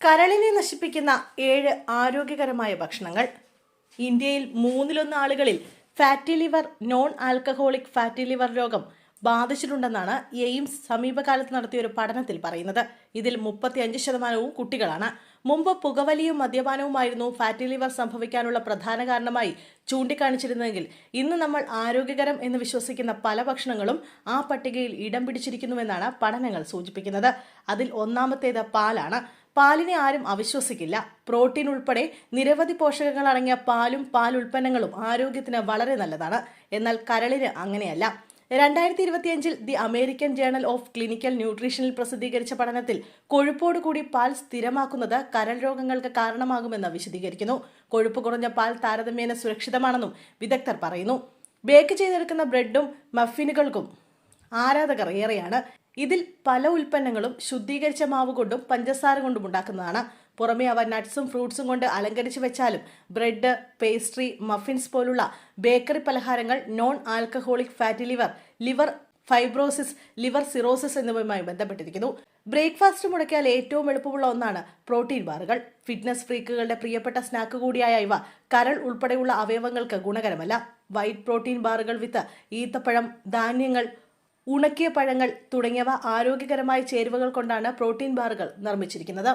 കരളിനെ നശിപ്പിക്കുന്ന ഏഴ് ആരോഗ്യകരമായ ഭക്ഷണങ്ങൾ. ഇന്ത്യയിൽ മൂന്നിലൊന്ന് ആളുകളിൽ fatty liver non alcoholic fatty liver രോഗം ബാധിച്ചിട്ടുണ്ടെന്നാണ് എയിംസ് സമീപകാലത്ത് നടത്തിയ ഒരു പഠനത്തിൽ പറയുന്നത്. ഇതിൽ മുപ്പത്തിയഞ്ച് ശതമാനവും കുട്ടികളാണ്. മുമ്പ് പുകവലിയും മദ്യപാനവുമായിരുന്നു ഫാറ്റി ലിവർ സംഭവിക്കാനുള്ള പ്രധാന കാരണമായി ചൂണ്ടിക്കാണിച്ചിരുന്നെങ്കിൽ ഇന്ന് നമ്മൾ ആരോഗ്യകരം എന്ന് വിശ്വസിക്കുന്ന പല ഭക്ഷണങ്ങളും ആ പട്ടികയിൽ ഇടം പിടിച്ചിരിക്കുന്നുവെന്നാണ് പഠനങ്ങൾ സൂചിപ്പിക്കുന്നത്. അതിൽ ഒന്നാമത്തേത് പാലാണ്. പാലിനെ ആരും അവിശ്വസിക്കില്ല. പ്രോട്ടീൻ ഉൾപ്പെടെ നിരവധി പോഷകങ്ങൾ അടങ്ങിയ പാലും പാൽ ഉൽപ്പന്നങ്ങളും ആരോഗ്യത്തിന് വളരെ നല്ലതാണ്. എന്നാൽ കരളിന് അങ്ങനെയല്ല. രണ്ടായിരത്തി ഇരുപത്തിയഞ്ചിൽ the American journal of clinical ന്യൂട്രീഷനിൽ പ്രസിദ്ധീകരിച്ച പഠനത്തിൽ കൊഴുപ്പോട് കൂടി പാൽ സ്ഥിരമാക്കുന്നത് കരൾ രോഗങ്ങൾക്ക് കാരണമാകുമെന്ന് വിശദീകരിക്കുന്നു. കൊഴുപ്പ് കുറഞ്ഞ പാൽ താരതമ്യേന സുരക്ഷിതമാണെന്നും വിദഗ്ധർ പറയുന്നു. ബേക്ക് ചെയ്തെടുക്കുന്ന ബ്രെഡും മഫിനുകൾക്കും ആരാധകർ ഏറെയാണ്. ഇതിൽ പല ഉൽപ്പന്നങ്ങളും ശുദ്ധീകരിച്ച മാവ് കൊണ്ടും പഞ്ചസാര കൊണ്ടും ഉണ്ടാക്കുന്നതാണ്. പുറമേ അവ നട്ട്സും ഫ്രൂട്ട്സും കൊണ്ട് അലങ്കരിച്ചു വെച്ചാലും ബ്രെഡ് പേസ്ട്രി മഫിൻസ് പോലുള്ള ബേക്കറി പലഹാരങ്ങൾ non alcoholic fatty liver liver fibrosis liver cirrhosis എന്നിവയുമായി ബന്ധപ്പെട്ടിരിക്കുന്നു. ബ്രേക്ക്ഫാസ്റ്റ് മുടക്കിയാൽ ഏറ്റവും എളുപ്പമുള്ള ഒന്നാണ് പ്രോട്ടീൻ ബാറുകൾ. ഫിറ്റ്നസ് ഫ്രീക്കുകളുടെ പ്രിയപ്പെട്ട സ്നാക്ക് കൂടിയായ ഇവ കരൾ ഉൾപ്പെടെയുള്ള അവയവങ്ങൾക്ക് ഗുണകരമല്ല. വൈറ്റ് പ്രോട്ടീൻ ബാറുകൾ വിത്ത് ഈത്തപ്പഴം ധാന്യങ്ങൾ ഉണക്കിയ പഴങ്ങൾ തുടങ്ങിയവ ആരോഗ്യകരമായ ചേരുവകൾ കൊണ്ടാണ് പ്രോട്ടീൻ ബാറുകൾ നിർമ്മിച്ചിരിക്കുന്നത്.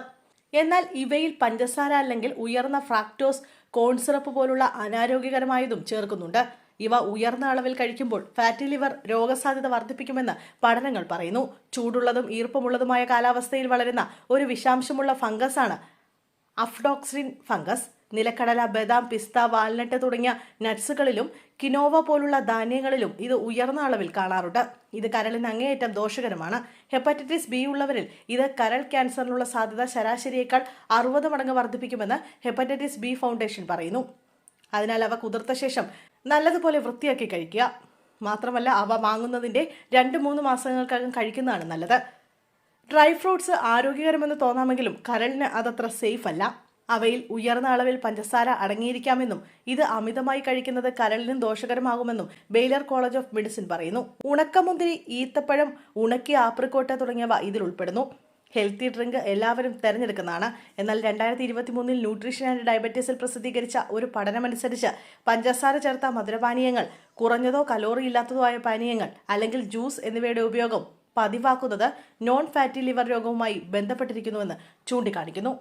എന്നാൽ ഇവയിൽ പഞ്ചസാര അല്ലെങ്കിൽ ഉയർന്ന ഫ്രാക്ടോസ് കോൺ സിറപ്പ് പോലുള്ള അനാരോഗ്യകരമായതും ചേർക്കുന്നുണ്ട്. ഇവ ഉയർന്ന അളവിൽ കഴിക്കുമ്പോൾ ഫാറ്റി ലിവർ രോഗസാധ്യത വർദ്ധിപ്പിക്കുമെന്ന് പഠനങ്ങൾ പറയുന്നു. ചൂടുള്ളതും ഈർപ്പമുള്ളതുമായ കാലാവസ്ഥയിൽ വളരുന്ന ഒരു വിഷാംശമുള്ള ഫംഗസ് ആണ് അഫ്ഡോക്സിൻ ഫംഗസ്. നിലക്കടല ബദാം പിസ്ത വാൽനട്ട് തുടങ്ങിയ നട്ട്സുകളിലും കിനോവ പോലുള്ള ധാന്യങ്ങളിലും ഇത് ഉയർന്ന അളവിൽ കാണാറുണ്ട്. ഇത് കരളിന് അങ്ങേയറ്റം ദോഷകരമാണ്. ഹെപ്പറ്റൈറ്റിസ് ബി ഉള്ളവരിൽ ഇത് കരൾ ക്യാൻസറിനുള്ള സാധ്യത ശരാശരിയേക്കാൾ അറുപത് മടങ്ങ് വർദ്ധിപ്പിക്കുമെന്ന് ഹെപ്പറ്റൈറ്റിസ് ബി ഫൗണ്ടേഷൻ പറയുന്നു. അതിനാൽ അവ കുതിർത്ത ശേഷം നല്ലതുപോലെ വൃത്തിയാക്കി കഴിക്കുക. മാത്രമല്ല അവ വാങ്ങുന്നതിന്റെ രണ്ട് മൂന്ന് മാസങ്ങൾക്കകം കഴിക്കുന്നതാണ് നല്ലത്. ഡ്രൈ ഫ്രൂട്ട്സ് ആരോഗ്യകരമെന്ന് തോന്നാമെങ്കിലും കരളിന് അതത്ര സേഫ് അല്ല അവയിൽ ഉയർന്ന അളവിൽ പഞ്ചസാര അടങ്ങിയിരിക്കാമെന്നും ഇത് അമിതമായി കഴിക്കുന്നത് കരളിനും ദോഷകരമാകുമെന്നും ബെയ്ലർ കോളേജ് ഓഫ് മെഡിസിൻ പറയുന്നു. ഉണക്കമുന്തിരി ഈത്തപ്പഴം ഉണക്കിയ ആപ്രിക്കോട്ട തുടങ്ങിയവ ഇതിൽ ഉൾപ്പെടുന്നു. ഹെൽത്തി ഡ്രിങ്ക് എല്ലാവരും തിരഞ്ഞെടുക്കുന്നതാണ്. എന്നാൽ രണ്ടായിരത്തി ഇരുപത്തി മൂന്നിൽ ന്യൂട്രീഷൻ ആൻഡ് ഡയബറ്റീസിൽ പ്രസിദ്ധീകരിച്ച ഒരു പഠനമനുസരിച്ച് പഞ്ചസാര ചേർത്ത മധുരപാനീയങ്ങൾ കുറഞ്ഞതോ കലോറി ഇല്ലാത്തതോ ആയ പാനീയങ്ങൾ അല്ലെങ്കിൽ ജ്യൂസ് എന്നിവയുടെ ഉപയോഗം പതിവാക്കുന്നത് നോൺ ഫാറ്റി ലിവർ രോഗവുമായി ബന്ധപ്പെട്ടിരിക്കുന്നുവെന്ന് ചൂണ്ടിക്കാണിക്കുന്നു.